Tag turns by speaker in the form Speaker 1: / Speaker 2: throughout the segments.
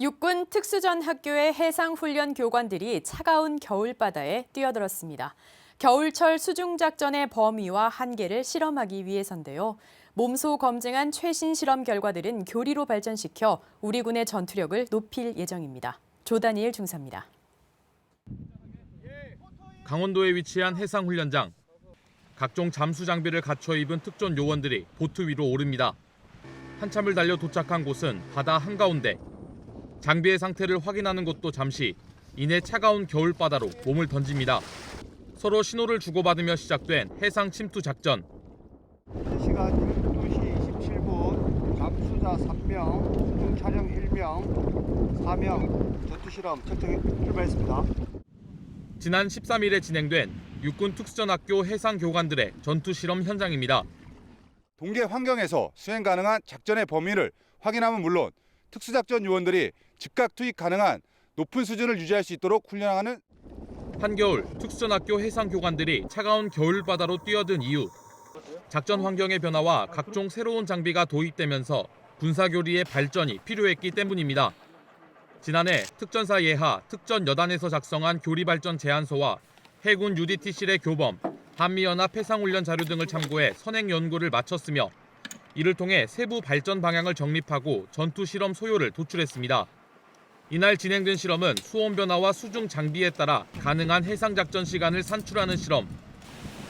Speaker 1: 육군 특수전 학교의 해상 훈련 교관들이 차가운 겨울바다에 뛰어들었습니다. 겨울철 수중 작전의 범위와 한계를 실험하기 위해서인데요. 몸소 검증한 최신 실험 결과들은 교리로 발전시켜 우리 군의 전투력을 높일 예정입니다. 조다니엘 중사입니다.
Speaker 2: 강원도에 위치한 해상훈련장. 각종 잠수 장비를 갖춰 입은 특전 요원들이 보트 위로 오릅니다. 한참을 달려 도착한 곳은 바다 한가운데. 장비의 상태를 확인하는 것도 잠시 이내 차가운 겨울바다로 몸을 던집니다. 서로 신호를 주고받으며 시작된 해상 침투 작전.
Speaker 3: 시간 12시 27분 잠수자 3명, 수중 촬영 1명, 4명 전투 실험 착륙 출발했습니다.
Speaker 2: 지난 13일에 진행된 육군 특수전학교 해상 교관들의 전투 실험 현장입니다.
Speaker 4: 동계 환경에서 수행 가능한 작전의 범위를 확인하면 물론 특수작전 요원들이 즉각 투입 가능한 높은 수준을 유지할 수 있도록 훈련하는
Speaker 2: 한겨울 특수전학교 해상 교관들이 차가운 겨울바다로 뛰어든 이유. 작전 환경의 변화와 각종 새로운 장비가 도입되면서 군사교리의 발전이 필요했기 때문입니다. 지난해 특전사 예하 특전 여단에서 작성한 교리 발전 제안서와 해군 UDT실의 교범, 한미연합 해상훈련 자료 등을 참고해 선행 연구를 마쳤으며 이를 통해 세부 발전 방향을 정립하고 전투 실험 소요를 도출했습니다. 이날 진행된 실험은 수온 변화와 수중 장비에 따라 가능한 해상 작전 시간을 산출하는 실험.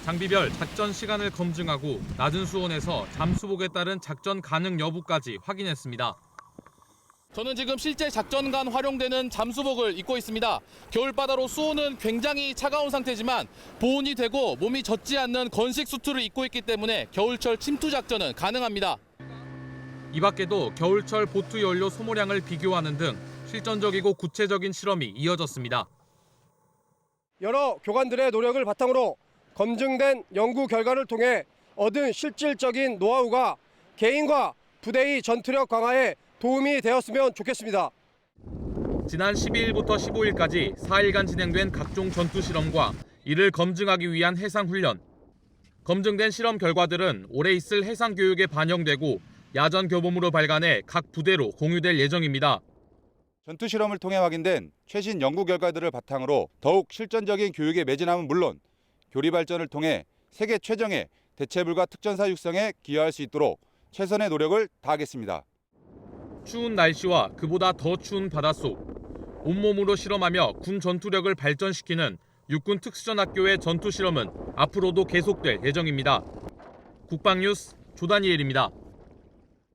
Speaker 2: 장비별 작전 시간을 검증하고 낮은 수온에서 잠수복에 따른 작전 가능 여부까지 확인했습니다.
Speaker 5: 저는 지금 실제 작전간 활용되는 잠수복을 입고 있습니다. 겨울바다로 수온은 굉장히 차가운 상태지만 보온이 되고 몸이 젖지 않는 건식 수트를 입고 있기 때문에 겨울철 침투 작전은 가능합니다.
Speaker 2: 이 밖에도 겨울철 보트 연료 소모량을 비교하는 등 실전적이고 구체적인 실험이 이어졌습니다.
Speaker 6: 여러 교관들의 노력을 바탕으로 검증된 연구 결과를 통해 얻은 실질적인 노하우가 개인과 부대의 전투력 강화에 도움이 되었으면 좋겠습니다.
Speaker 2: 지난 12일부터 15일까지 4일간 진행된 각종 전투 실험과 이를 검증하기 위한 해상 훈련. 검증된 실험 결과들은 올해 있을 해상 교육에 반영되고 야전 교범으로 발간해 각 부대로 공유될 예정입니다.
Speaker 4: 전투 실험을 통해 확인된 최신 연구 결과들을 바탕으로 더욱 실전적인 교육에 매진함은 물론 교리 발전을 통해 세계 최정의 대체불가 특전사 육성에 기여할 수 있도록 최선의 노력을 다하겠습니다.
Speaker 2: 추운 날씨와 그보다 더 추운 바닷속 온몸으로 실험하며 군 전투력을 발전시키는 육군 특수전학교의 전투 실험은 앞으로도 계속될 예정입니다. 국방뉴스 조다니엘입니다.